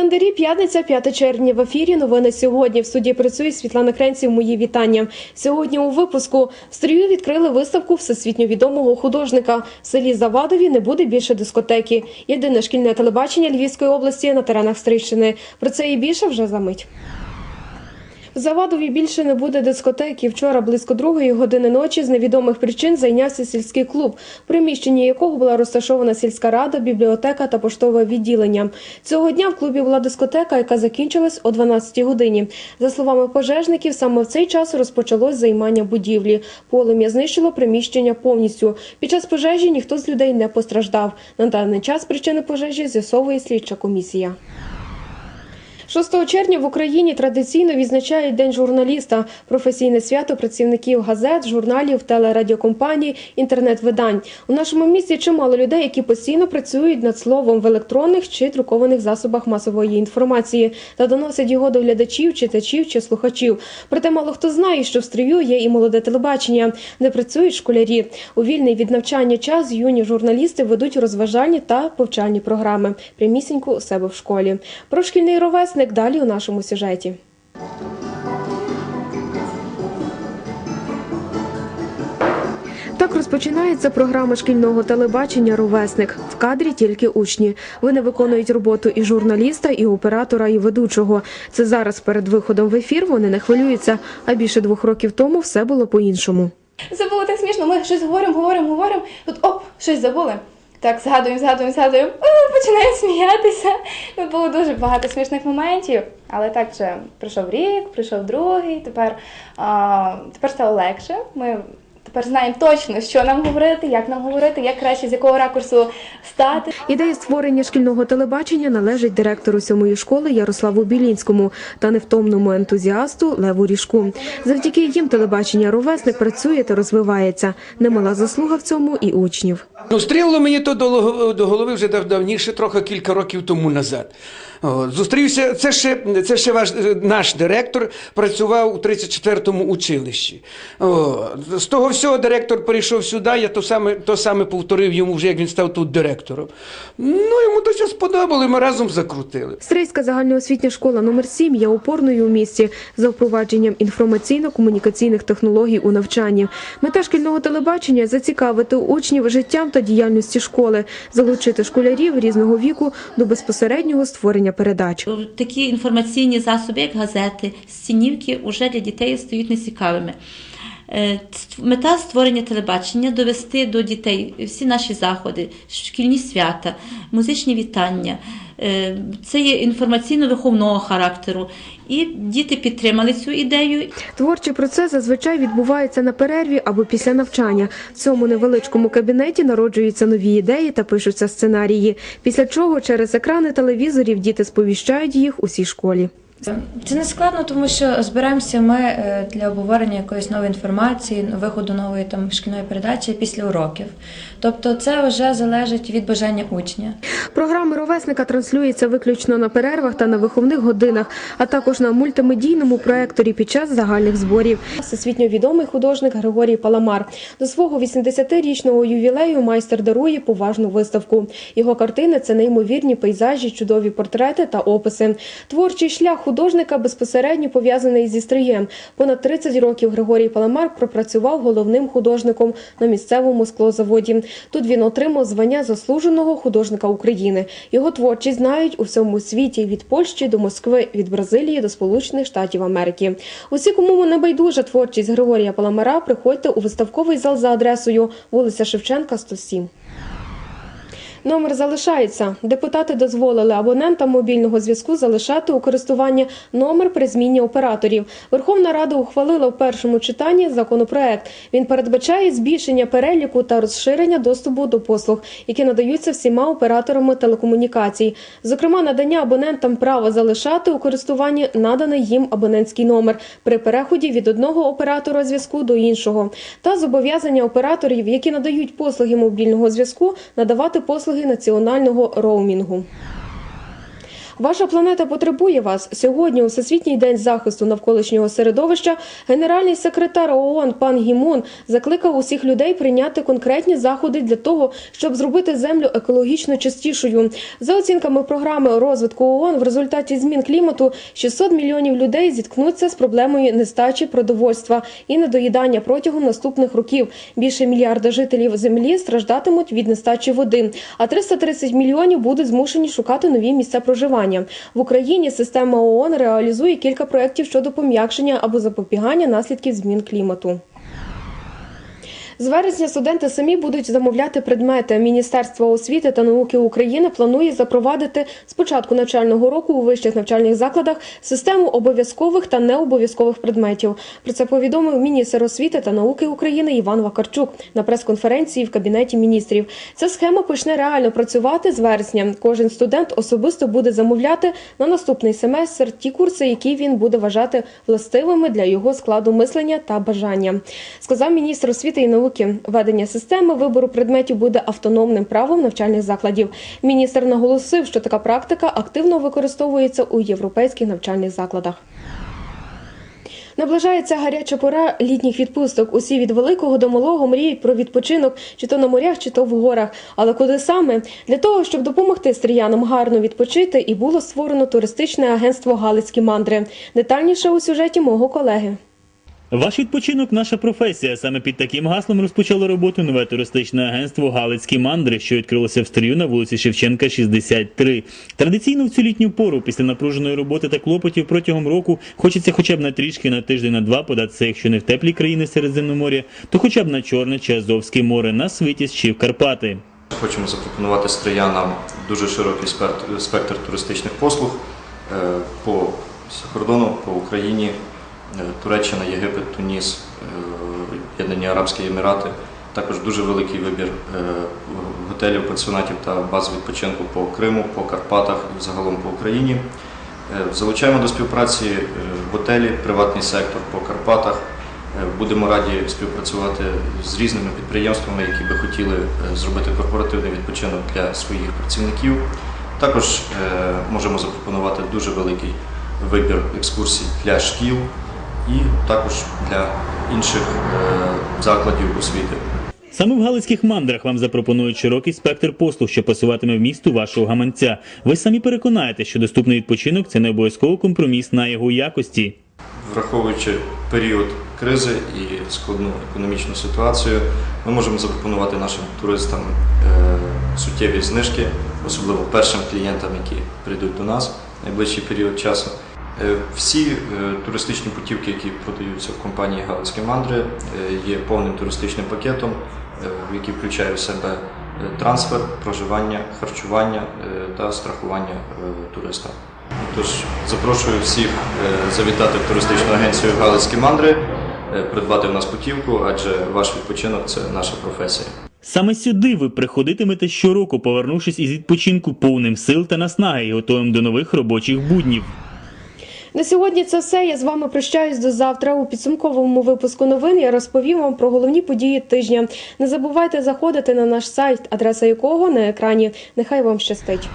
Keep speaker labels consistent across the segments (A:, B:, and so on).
A: календарі п'ятниця 5 червня в ефірі. Новини сьогодні. В суді працює Світлана Кренців. Мої вітання. Сьогодні у випуску в стрію відкрили виставку всесвітньо відомого художника. В селі Завадові не буде більше дискотеки. Єдине шкільне телебачення Львівської області на теренах Стрийщини. Про це і більше вже за мить. Завадові більше не буде дискотеки. Вчора близько другої години ночі з невідомих причин зайнявся сільський клуб, в приміщенні якого була розташована сільська рада, бібліотека та поштове відділення. Цього дня в клубі була дискотека, яка закінчилась о 12 годині. За словами пожежників, саме в цей час розпочалось займання будівлі. Полум'я знищило приміщення повністю. Під час пожежі ніхто з людей не постраждав. На даний час причини пожежі з'ясовує слідча комісія. 6 червня в Україні традиційно відзначають День журналіста, професійне свято працівників газет, журналів, телерадіокомпаній, інтернет-видань. У нашому місті чимало людей, які постійно працюють над словом в електронних чи друкованих засобах масової інформації та доносять його до глядачів, читачів чи слухачів. Проте мало хто знає, що в стрію є і молоде телебачення, де працюють школярі. У вільний від навчання час юні журналісти ведуть розважальні та повчальні програми прямісінько у себе в школі. Про шкільний ровесник далі у нашому сюжеті. Так розпочинається програма шкільного телебачення Ровесник. В кадрі тільки учні. Вони виконують роботу і журналіста, і оператора, і ведучого. Це зараз перед виходом в ефір вони не хвилюються. А більше двох років тому все було по-іншому.
B: Це було так смішно. Ми щось говоримо, говоримо, говоримо. Тут оп, щось забули. Так, згадуємо, згадуємо, згадуємо. О, починаємо сміятися. Ну, було дуже багато смішних моментів. Але так вже пройшов рік, пройшов другий. Тепер, а, тепер стало легше. Ми тепер знаємо точно, що нам говорити, як нам говорити, як краще з якого ракурсу стати.
A: Ідея створення шкільного телебачення належить директору сьомої школи Ярославу Білінському та невтомному ентузіасту Леву Ріжку. Завдяки їм телебачення Ровесник працює та розвивається. Немала заслуга в цьому і учнів.
C: Ну, стрілило мені то до, до голови вже дав- давніше, трохи кілька років тому назад. Зустрівся, це ще, це ще ваш, е, наш директор працював у 34-му училищі. З того всього директор перейшов сюди, я то саме, то саме повторив йому вже, як він став тут директором. Ну, йому сподобало, і ми разом закрутили.
A: Стрийська загальноосвітня школа номер 7 є опорною у місті за впровадженням інформаційно-комунікаційних технологій у навчанні. Мета шкільного телебачення зацікавити учнів життям та діяльності школи, залучити школярів різного віку до безпосереднього створення передач.
D: такі інформаційні засоби, як газети, стінівки, вже для дітей стають нецікавими. Е, Мета створення телебачення довести до дітей всі наші заходи, шкільні свята, музичні вітання. Е, Це є інформаційно-виховного характеру. І діти підтримали цю ідею
A: Творчий процес зазвичай відбувається на перерві або після навчання. В цьому невеличкому кабінеті народжуються нові ідеї та пишуться сценарії. Після чого через екрани телевізорів діти сповіщають їх усій школі.
E: Це не складно, тому що збираємося ми е, для обговорення якоїсь нової інформації, виходу нової там шкільної передачі після уроків. Тобто, це вже залежить від бажання учня.
A: Програми ровесника транслюються виключно на перервах та на виховних годинах, а також на мультимедійному проекторі під час загальних зборів. Всесвітньо відомий художник Григорій Паламар. До свого 80-річного ювілею майстер дарує поважну виставку. Його картини це неймовірні пейзажі, чудові портрети та описи. Творчий шлях художника безпосередньо пов'язаний зі стриєм. Понад 30 років Григорій Паламар пропрацював головним художником на місцевому склозаводі. Тут він отримав звання заслуженого художника України. Його творчість знають у всьому світі від Польщі до Москви, від Бразилії до Сполучених Штатів Америки. Усі, кому не байдужа творчість Григорія Паламара, приходьте у виставковий зал за адресою вулиця Шевченка, 107. Номер залишається. Депутати дозволили абонентам мобільного зв'язку залишати у користування номер при зміні операторів. Верховна Рада ухвалила в першому читанні законопроект. Він передбачає збільшення переліку та розширення доступу до послуг, які надаються всіма операторами телекомунікацій. Зокрема, надання абонентам права залишати у користуванні наданий їм абонентський номер при переході від одного оператора зв'язку до іншого, та зобов'язання операторів, які надають послуги мобільного зв'язку, надавати послуги національного роумінгу. Ваша планета потребує вас. Сьогодні, у Всесвітній день захисту навколишнього середовища, генеральний секретар ООН пан Гімун закликав усіх людей прийняти конкретні заходи для того, щоб зробити землю екологічно чистішою. За оцінками програми розвитку ООН, в результаті змін клімату 600 мільйонів людей зіткнуться з проблемою нестачі продовольства і недоїдання протягом наступних років. Більше мільярда жителів землі страждатимуть від нестачі води, а 330 мільйонів будуть змушені шукати нові місця проживання. В Україні система ООН реалізує кілька проєктів щодо пом'якшення або запобігання наслідків змін клімату. З вересня студенти самі будуть замовляти предмети. Міністерство освіти та науки України планує запровадити з початку навчального року у вищих навчальних закладах систему обов'язкових та необов'язкових предметів. Про це повідомив міністр освіти та науки України Іван Вакарчук на прес-конференції в кабінеті міністрів. Ця схема почне реально працювати з вересня. Кожен студент особисто буде замовляти на наступний семестр ті курси, які він буде вважати властивими для його складу мислення та бажання. Сказав міністр освіти і науки. Ведення системи вибору предметів буде автономним правом навчальних закладів. Міністр наголосив, що така практика активно використовується у європейських навчальних закладах. Наближається гаряча пора літніх відпусток. Усі від великого до малого мріють про відпочинок, чи то на морях, чи то в горах. Але куди саме для того, щоб допомогти стріянам гарно відпочити, і було створено туристичне агентство Галицькі мандри. Детальніше у сюжеті мого колеги.
F: Ваш відпочинок наша професія. Саме під таким гаслом розпочало роботу нове туристичне агентство Галицькі мандри, що відкрилося в стрію на вулиці Шевченка, 63. Традиційно в цю літню пору, після напруженої роботи та клопотів протягом року, хочеться хоча б на трішки на тиждень на два податися, якщо не в теплі країни Середземномор'я, то хоча б на Чорне чи Азовське море, на Свитязь чи в Карпати.
G: Хочемо запропонувати стріянам дуже широкий спектр, туристичних послуг е, по кордону, по Україні, Туреччина, Єгипет, Туніс, е, Об'єднані Арабські Емірати. Також дуже великий вибір е, готелів, пансіонатів та баз відпочинку по Криму, по Карпатах і загалом по Україні. Е, Залучаємо до співпраці е, готелі, приватний сектор по Карпатах. Е, Будемо раді співпрацювати з різними підприємствами, які би хотіли е, зробити корпоративний відпочинок для своїх працівників. Також е, можемо запропонувати дуже великий вибір екскурсій для шкіл і також для інших е, закладів освіти.
F: Саме в Галицьких мандрах вам запропонують широкий спектр послуг, що пасуватиме в місту вашого гаманця. Ви самі переконаєте, що доступний відпочинок це не обов'язково компроміс на його якості.
G: Враховуючи період кризи і складну економічну ситуацію, ми можемо запропонувати нашим туристам е, суттєві знижки, особливо першим клієнтам, які прийдуть до нас в найближчий період часу. Е, Всі е, туристичні путівки, які продаються в компанії Галицькі мандри, е, є повним туристичним пакетом, який включає в себе трансфер, проживання, харчування та страхування туриста. Тож запрошую всіх завітати в туристичну агенцію Галицькі мандри, придбати в нас путівку, адже ваш відпочинок це наша професія.
F: Саме сюди ви приходитимете щороку, повернувшись із відпочинку повним сил та наснаги готовим до нових робочих буднів.
A: На сьогодні це все. Я з вами прощаюсь до завтра. У підсумковому випуску новин я розповім вам про головні події тижня. Не забувайте заходити на наш сайт, адреса якого на екрані. Нехай вам щастить.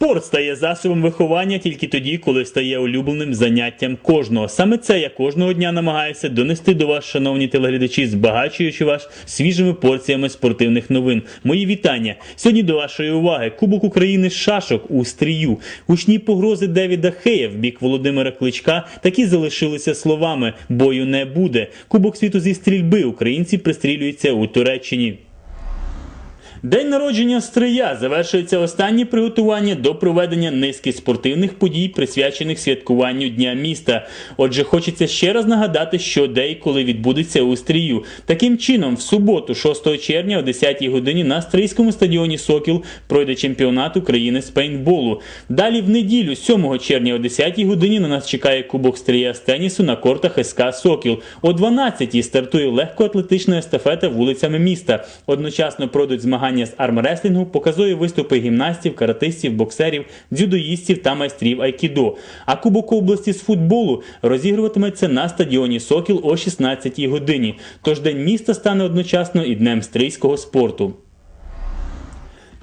F: Спорт стає засобом виховання тільки тоді, коли стає улюбленим заняттям кожного. Саме це я кожного дня намагаюся донести до вас, шановні телеглядачі, збагачуючи вас свіжими порціями спортивних новин. Мої вітання. Сьогодні до вашої уваги Кубок України шашок у стрію. Гучні погрози Девіда Хея в бік Володимира Кличка такі залишилися словами: бою не буде. Кубок світу зі стрільби українці пристрілюються у Туреччині. День народження Стрия завершується останні приготування до проведення низки спортивних подій, присвячених святкуванню Дня міста. Отже, хочеться ще раз нагадати, що де і коли відбудеться у Стрію. Таким чином, в суботу, 6 червня, о 10-й годині на Стрийському стадіоні Сокіл пройде чемпіонат України з пейнтболу. Далі в неділю, 7 червня, о 10-й годині на нас чекає Кубок Стрия з тенісу на кортах СК Сокіл. О 12-й стартує легкоатлетична естафета вулицями міста. Одночасно пройдуть змагання з армреслінгу, показує виступи гімнастів, каратистів, боксерів, дзюдоїстів та майстрів айкідо. А Кубок області з футболу розігруватиметься на стадіоні Сокіл о 16 годині. Тож День міста стане одночасно і днем стрийського спорту.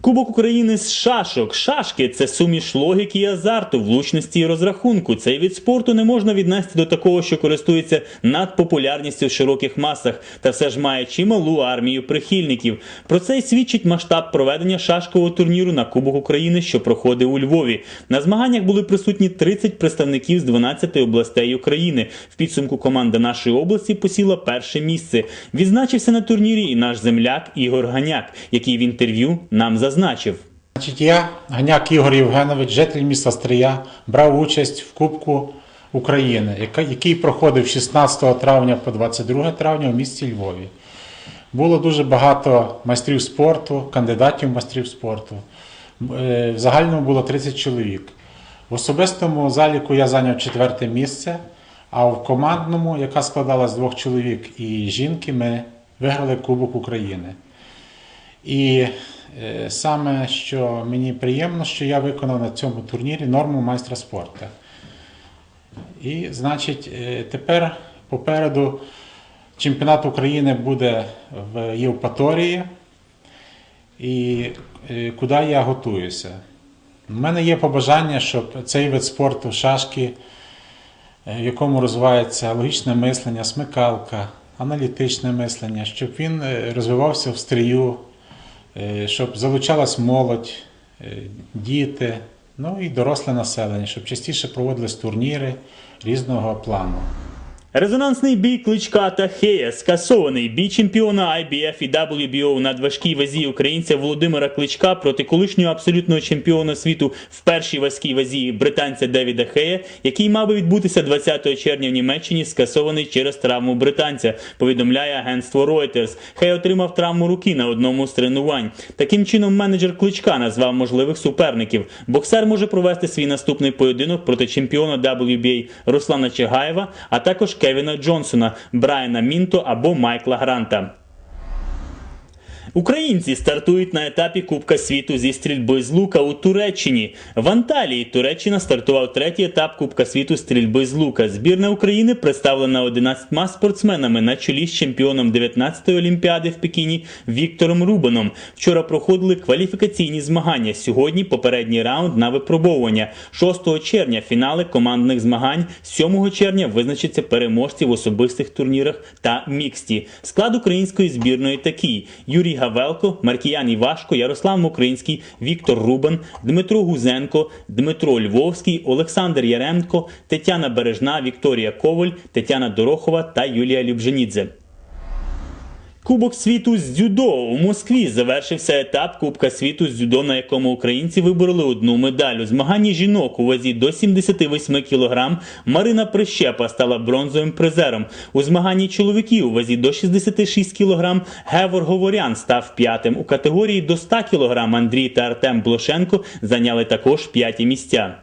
F: Кубок України з шашок. Шашки це суміш логіки і азарту, влучності і розрахунку. Цей від спорту не можна віднести до такого, що користується надпопулярністю в широких масах, та все ж має чималу армію прихильників. Про це й свідчить масштаб проведення шашкового турніру на Кубок України, що проходив у Львові. На змаганнях були присутні 30 представників з 12 областей України. В підсумку команда нашої області посіла перше місце. Відзначився на турнірі і наш земляк Ігор Ганяк, який в інтерв'ю нам зазначив.
H: Значить, я, Ганяк Ігор Євгенович, житель міста Стрия, брав участь в Кубку України, який проходив 16 травня по 22 травня у місті Львові. Було дуже багато майстрів спорту, кандидатів майстрів спорту. Е, В загальному було 30 чоловік. В особистому заліку я зайняв четверте місце, а в командному, яка складалась з двох чоловік і жінки, ми виграли Кубок України. І саме, що мені приємно, що я виконав на цьому турнірі норму майстра спорту. І, значить, е, тепер попереду чемпіонат України буде в Євпаторії, і е, куди я готуюся. У мене є побажання, щоб цей вид спорту шашки, е, в якому розвивається логічне мислення, смикалка, аналітичне мислення, щоб він е, розвивався в стрію, е, щоб залучалась молодь, е, діти, ну і доросле населення, щоб частіше проводились турніри різного плану.
F: Резонансний бій Кличка та Хея скасований. Бій чемпіона IBF і WBO у надважкій вазі українця Володимира Кличка проти колишнього абсолютного чемпіона світу в першій важкій вазі британця Девіда Хея, який мав би відбутися 20 червня в Німеччині, скасований через травму британця. Повідомляє агентство Reuters. Хей отримав травму руки на одному з тренувань. Таким чином, менеджер Кличка назвав можливих суперників. Боксер може провести свій наступний поєдинок проти чемпіона WBA Руслана Чагаєва, а також Кевіна Джонсона, Брайана Мінто або Майкла Гранта. Українці стартують на етапі Кубка світу зі стрільби з лука у Туреччині. В Анталії Туреччина стартував третій етап Кубка світу стрільби з лука. Збірна України представлена 11 спортсменами на чолі з чемпіоном 19-ї олімпіади в Пекіні Віктором Рубаном. Вчора проходили кваліфікаційні змагання. Сьогодні попередній раунд на випробовування. 6 червня фінали командних змагань. 7 червня визначаться переможці в особистих турнірах та міксті. Склад української збірної такий: Юрій Гавелко, Маркіян Івашко, Ярослав Мокринський, Віктор Рубан, Дмитро Гузенко, Дмитро Львовський, Олександр Яремко, Тетяна Бережна, Вікторія Коваль, Тетяна Дорохова та Юлія Любженідзе. Кубок світу з дзюдо у Москві завершився етап Кубка світу з дзюдо, на якому українці вибороли одну медаль. У змаганні жінок у вазі до 78 кг Марина Прищепа стала бронзовим призером. У змаганні чоловіків у вазі до 66 кг Гевор Говорян став п'ятим. У категорії до 100 кг Андрій та Артем Блошенко зайняли також п'яті місця.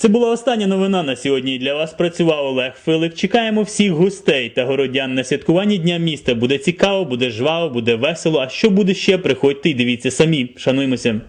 F: Це була остання новина на сьогодні. Для вас працював Олег Филик. Чекаємо всіх гостей та городян на святкуванні Дня міста. Буде цікаво, буде жваво, буде весело. А що буде ще? Приходьте і дивіться самі. Шануємося.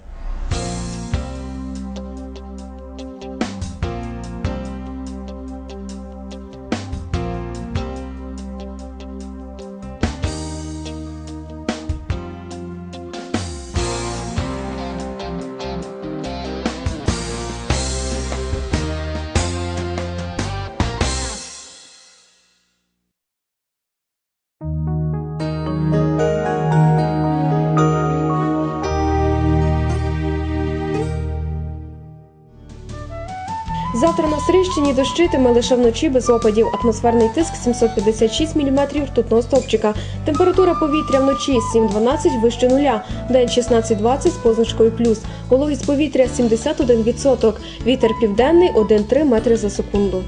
A: Завтра на Срищині дощитиме лише вночі без опадів. Атмосферний тиск 756 мм ртутного стопчика. Температура повітря вночі 7-12 вище нуля. День 16-20 з позначкою плюс. Вологість повітря 71%. Вітер південний 1,3 метри за секунду.